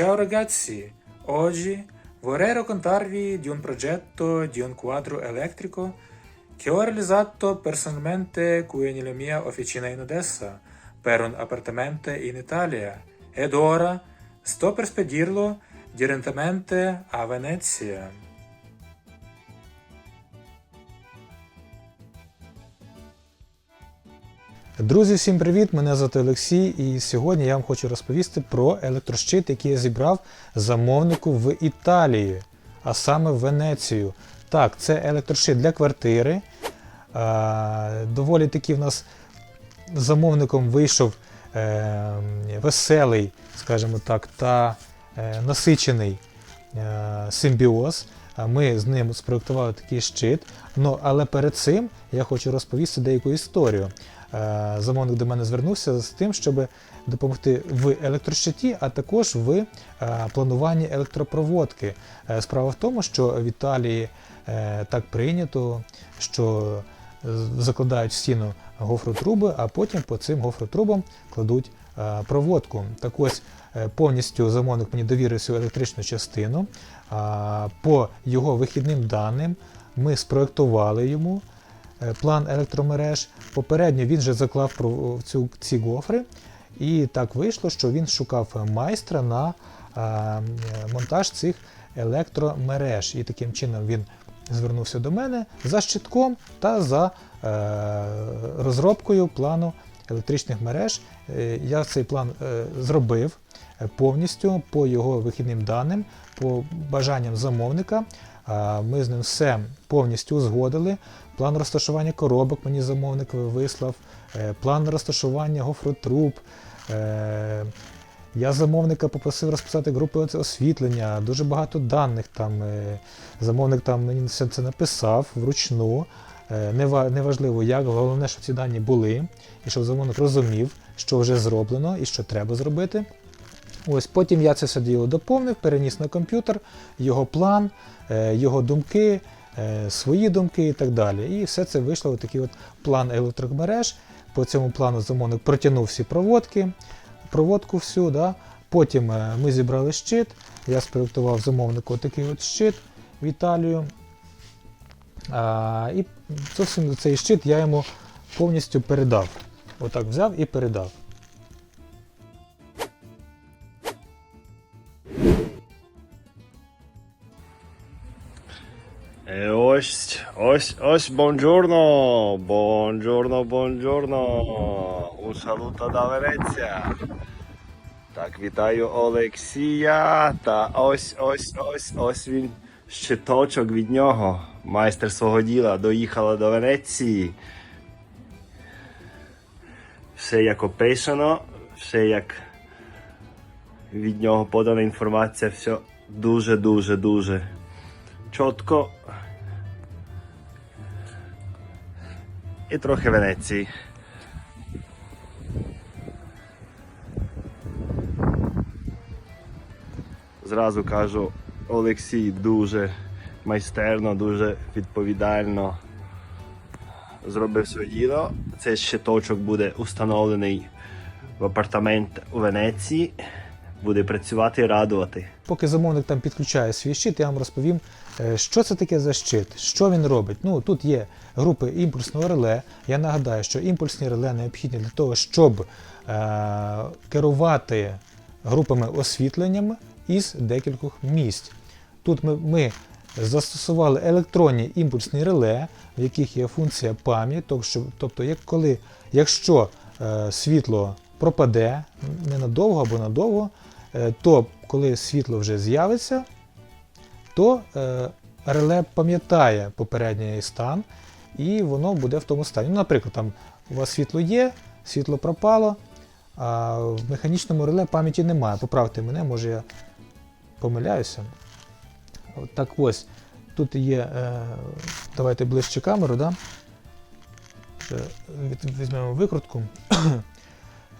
Ciao ragazzi, oggi vorrei raccontarvi di un progetto di un quadro elettrico che ho realizzato personalmente qui nella mia officina in Odessa per un appartamento in Italia ed ora sto per spedirlo direttamente a Venezia. Друзі, всім привіт! Мене звати Олексій, і сьогодні я вам хочу розповісти про електрощит, який я зібрав замовнику в Італії, а саме в Венецію. Так, це електрощит для квартири. Доволі таки в нас замовником вийшов е, веселий, скажімо так, та е, насичений е, симбіоз. Ми з ним спроектували такий щит. Ну, але перед цим я хочу розповісти деяку історію. Е, Замовник до мене звернувся з тим, щоб допомогти в електрощиті, а також в е, плануванні електропроводки. Е, Справа в тому, що в Італії так прийнято, що закладають в стіну гофротруби, а потім по цим гофротрубам кладуть проводку. Так ось повністю замовник мені довірив всю електричну частину. По його вихідним даним ми спроектували йому е, план електромереж. Попередньо він вже заклав цю, ці гофри, і так вийшло, що він шукав майстра на е, монтаж цих електромереж. І таким чином він звернувся до мене за щитком та за е, розробкою плану електричних мереж. Е, Я цей план е, зробив е, повністю по його вихідним даним, по бажанням замовника. Ми з ним все повністю узгодили. План розташування коробок мені замовник вислав, план розташування гофротруб. Я замовника попросив розписати групи освітлення, дуже багато даних там. Замовник там мені все це написав вручну. Е, нева- Неважливо як, головне, щоб ці дані були, і щоб замовник розумів, що вже зроблено і що треба зробити. Ось потім я це все діло доповнив, переніс на комп'ютер, його план, е, його думки, е, свої думки і так далі. І все це вийшло в такий от план електромереж. По цьому плану замовник протягнув всі проводки, проводку всю. Да? Потім ми зібрали щит. Я спроектував замовнику такий от щит в Італію. А, і зовсім цей щит я йому повністю передав. Отак взяв і передав. E ось, ось, ось, buongiorno, buongiorno, buongiorno, un saluto da Venezia. Так, вітаю Олексія. Та ось, ось, ось, ось він. Щиточок від нього. Майстер свого діла доїхала до Венеції. Все як описано, все як від нього подана інформація, все дуже, дуже, дуже чітко. І трохи Венеції. Зразу кажу, Олексій дуже майстерно, дуже відповідально зробив своє діло. Цей щиточок буде установлений в апартамент у Венеції. Буде працювати і радувати. Поки замовник там підключає свій щит, я вам розповім, е, що це таке за щит, що він робить. Ну, тут є групи імпульсного реле. Я нагадаю, що імпульсні реле необхідні для того, щоб е, керувати групами освітленням із декількох місць. Тут ми, ми застосували електронні імпульсні реле, в яких є функція пам'ять, тобто, як коли, якщо е, світло пропаде ненадовго або надовго, е, то коли світло вже з'явиться, то е, реле пам'ятає попередній стан і воно буде в тому стані. Ну, наприклад, там у вас світло є, світло пропало, а в механічному реле пам'яті немає. Поправте мене, може я помиляюся. Так ось, тут є, е, давайте ближче камеру, да? Візьмемо викрутку.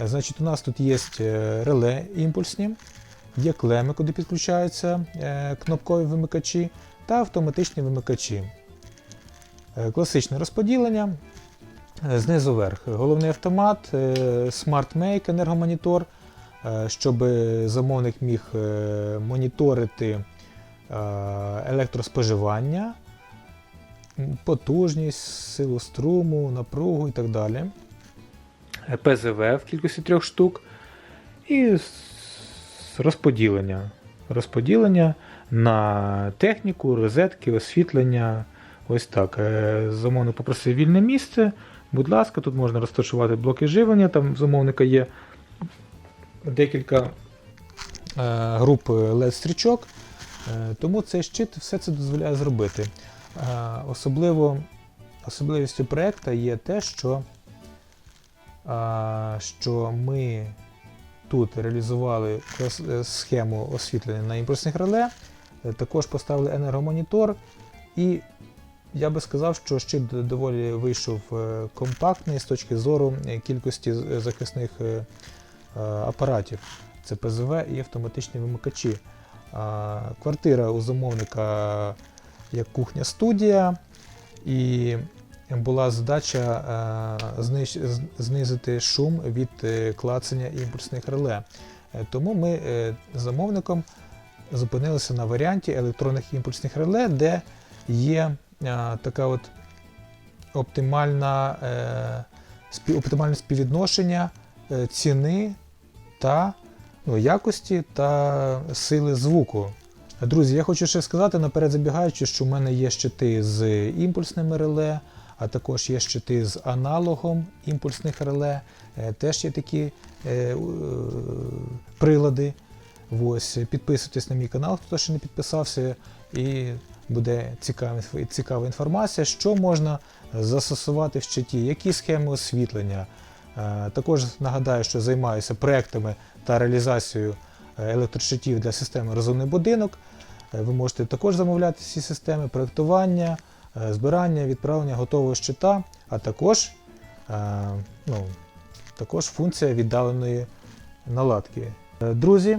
Е, Значить, у нас тут є е, реле імпульсні, є клеми, куди підключаються е, кнопкові вимикачі та автоматичні вимикачі. Е, Класичне розподілення. Е, Знизу вверх. Головний автомат, е, Smart Make, енергомонітор, е, щоб замовник міг е, моніторити е, електроспоживання, потужність, силу струму, напругу і так далі. Е, ПЗВ в кількості трьох штук. І розподілення. Розподілення на техніку, розетки, освітлення. Ось так. Е, Замовник попросив вільне місце. Будь ласка, тут можна розташувати блоки живлення. Там замовника є декілька е, груп LED-стрічок. Е, Тому цей щит все це дозволяє зробити. Е, Особливо, особливістю проєкту є те, що, е, що ми тут реалізували е, схему освітлення на імпульсних реле, е, також поставили енергомонітор, і я би сказав, що щит доволі вийшов е, компактний з точки зору е, кількості е, захисних е, е, апаратів. Це ПЗВ і автоматичні вимикачі. Квартира у замовника як кухня-студія, і була задача е, знизити шум від е, клацання імпульсних реле. Е, Тому ми з замовником зупинилися на варіанті електронних імпульсних реле, де є така от оптимальна, оптимальне співвідношення ціни та якості та сили звуку. Друзі, я хочу ще сказати наперед забігаючи, що в мене є щити з імпульсними реле, а також є щити з аналогом імпульсних реле. Е, Теж є такі е, е, прилади. Ось, підписуйтесь на мій канал, хто ще не підписався, і буде цікава, цікава інформація, що можна застосувати в щиті, які схеми освітлення. Е, Також нагадаю, що займаюся проектами та реалізацією е, електрощитів для системи розумний будинок. Е, Ви можете також замовляти ці системи проектування, збирання, відправлення готового щита, а також, ну, також функція віддаленої наладки. Друзі,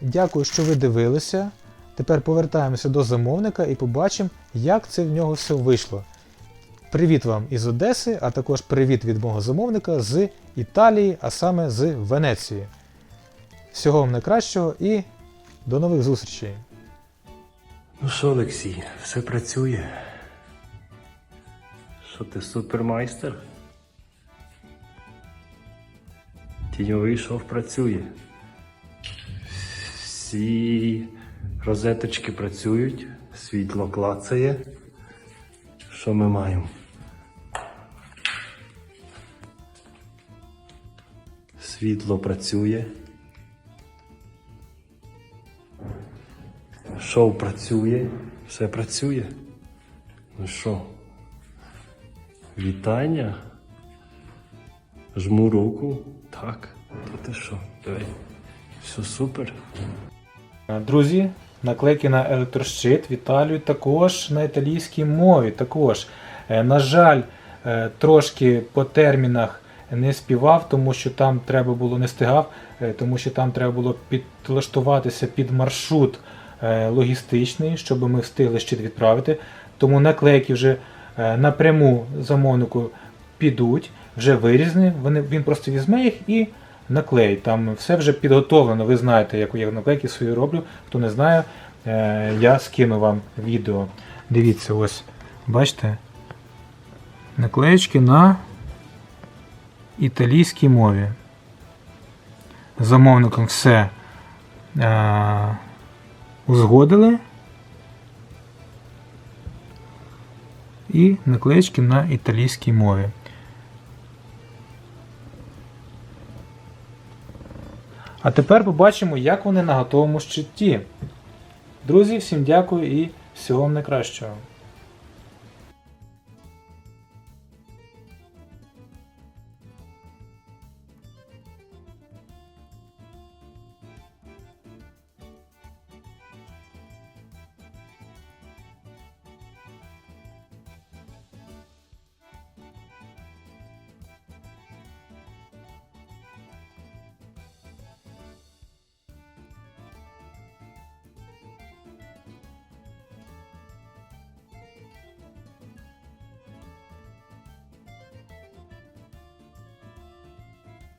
дякую, що ви дивилися. Тепер повертаємося до замовника і побачимо, як це в нього все вийшло. Привіт вам із Одеси, а також привіт від мого замовника з Італії, а саме з Венеції. Всього вам найкращого і до нових зустрічей! Ну що, Олексій, все працює? Що ти супермайстер? Тіньовий шов працює. Всі розеточки працюють, світло клацає. Що ми маємо? Світло працює. Шоу працює, все працює. Ну що? Вітання? Жму руку. Так. То ти що? Давай. Все супер. Друзі, наклейки на електрощит в Італію також на італійській мові. Також. Е, На жаль, е, трошки по термінах не співав, тому що там треба було не стигав, е, тому що там треба було підлаштуватися під маршрут е, логістичний, щоб ми встигли щит відправити. Тому наклейки вже е, напряму замовнику підуть, вже вирізані. Вони, він просто візьме їх і наклеїть. Там все вже підготовлено. Ви знаєте, як я наклейки свої роблю. Хто не знає, я скину вам відео. Дивіться, ось, бачите? Наклеєчки на італійській мові. Замовником все е, узгодили. І наклеєчки на італійській мові. А тепер побачимо, як вони на готовому щиті. Друзі, всім дякую і всього вам найкращого.